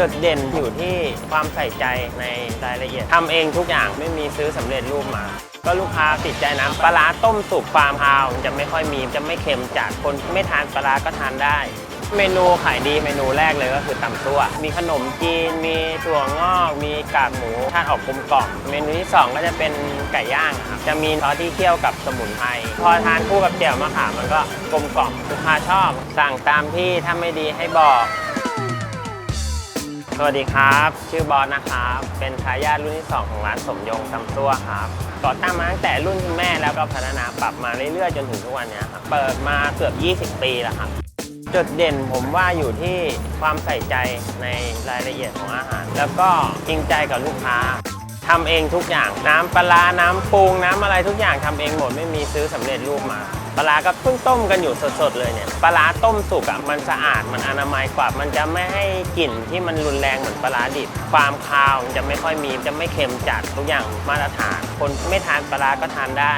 จุดเด่นอยู่ที่ความใส่ใจในรายละเอียดทำเองทุกอย่างไม่มีซื้อสำเร็จรูปมา ก็ลูกค้าติดใจน้ำปลาร้าต้มสุกความคาวจะไม่ค่อยมีจะไม่เค็มจัดคนไม่ทานปลาร้าก็ทานได้ เมนูขายดีเมนูแรกเลยก็คือตำซั่วมีขนมจีน มีถั่วงอก มีกากหมูทานออกกลมกล่อมเมนูที่ 2 ก็จะเป็นไก่ย่างครับจะมีซอสที่เคี่ยวกับสมุนไพรพอทานคู่กับเจียวมะขามมันก็กลมกล่อมลูกค้าชอบ สั่งตามที่ถ้าไม่ดีให้บอก สวัสดีครับ ชื่อบอสนะครับ เป็นทายาทรุ่นที่ 2 ของร้านสมยงตำซั่วครับก่อตั้งมาตั้งแต่รุ่นคุณแม่แล้วก็พัฒนาปรับมาเรื่อยๆ จนถึงทุกวันนี้ครับเปิดมาเกือบ 20 ปีแล้วครับจุดเด่นผมว่าอยู่ที่ความใส่ใจในรายละเอียดของอาหาร แล้วก็จริงใจกับลูกค้าทำเองทุกอย่างน้ำปลาร้าน้ำปรุงน้ำอะไรทุกอย่างทำเองหมดไม่มีซื้อสำเร็จรูปมา ปลาร้าก็เพิ่งต้มกันอยู่สดๆเลยเนี่ยปลาต้มสุกอะมันสะอาดมันอนามัยกว่า มันจะไม่ให้กลิ่นที่มันรุนแรงเหมือนปลาดิบ ความคาวมันจะไม่ค่อยมีจะไม่เค็มจัดทุกอย่างมาตรฐาน คนไม่ทานปลาร้าก็ทานได้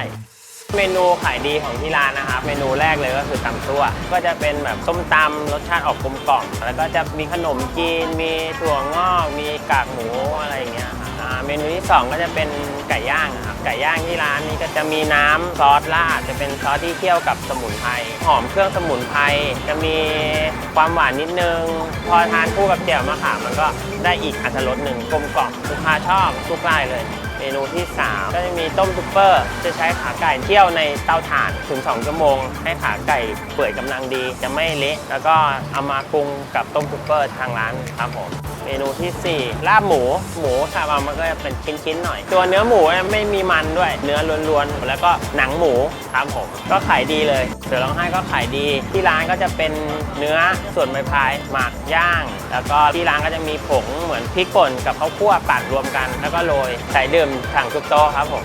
เมนูขายดีของที่ร้านนะครับ เมนูแรกเลยก็คือตำซั่ว ก็จะเป็นแบบส้มตำรสชาติออกกลมกล่อม แล้วก็จะมีขนมจีน มีถั่วงอก มีกากหมูอะไรอย่างเงี้ย เมนูที่ 2 ก็จะเป็นไก่ย่างครับไก่ย่างที่ร้านนี้ก็จะมีน้ำซอสราดจะเป็นซอสที่เคี่ยวกับสมุนไพรหอมเครื่องสมุนไพรจะมีความหวานนิดนึง พอทานคู่กับเจียวมะขามมันก็ได้อีกอรรถรสหนึ่งกลมกล่อมลูกค้าชอบทุกรายเลย เมนูที่ 3 ก็จะมีต้มซุปเปอร์ จะใช้ขาไก่เที่ยวในเตาถ่านถึง2ชั่วโมง ให้ขาไก่เปื่อยกำลังดี จะไม่เละ แล้วก็เอามาปรุงกับต้มซุปเปอร์ทางร้านครับผมเมนูทีสี่4 ลาบหมู หมูทำเอามันก็จะเป็นชิ้นๆหน่อย ตัวเนื้อหมูไม่มีมันด้วย เนื้อล้วนๆ แล้วก็หนังหมูครับผม ก็ขายดีเลย เสือร้องไห้ก็ขายดี ที่ร้านก็จะเป็นเนื้อส่วนใบพายหมักย่าง แล้วก็ที่ร้านก็จะมีผงเหมือนพริกป่นกับข้าวคั่วปั่นรวมกัน แล้วก็โรยใส่ดื่มถังทุกโตครับผม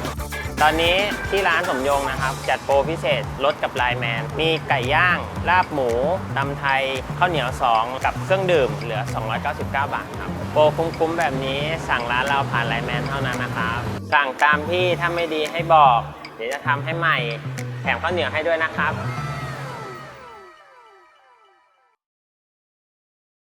ตอนนี้ที่ร้านสมยงนะครับ จัดโปรพิเศษลดกับไลน์แมน มีไก่ย่าง ลาบหมูตำไทย ข้าวเหนียว 2 กับเครื่องดื่มเหลือ 299 บาทครับ โปรคุ้มๆแบบนี้สั่งร้านเราผ่านไลน์แมนเท่านั้นนะครับ สั่งตามที่ถ้าไม่ดีให้บอก เดี๋ยวจะทำให้ใหม่ แถมข้าวเหนียวให้ด้วยนะครับ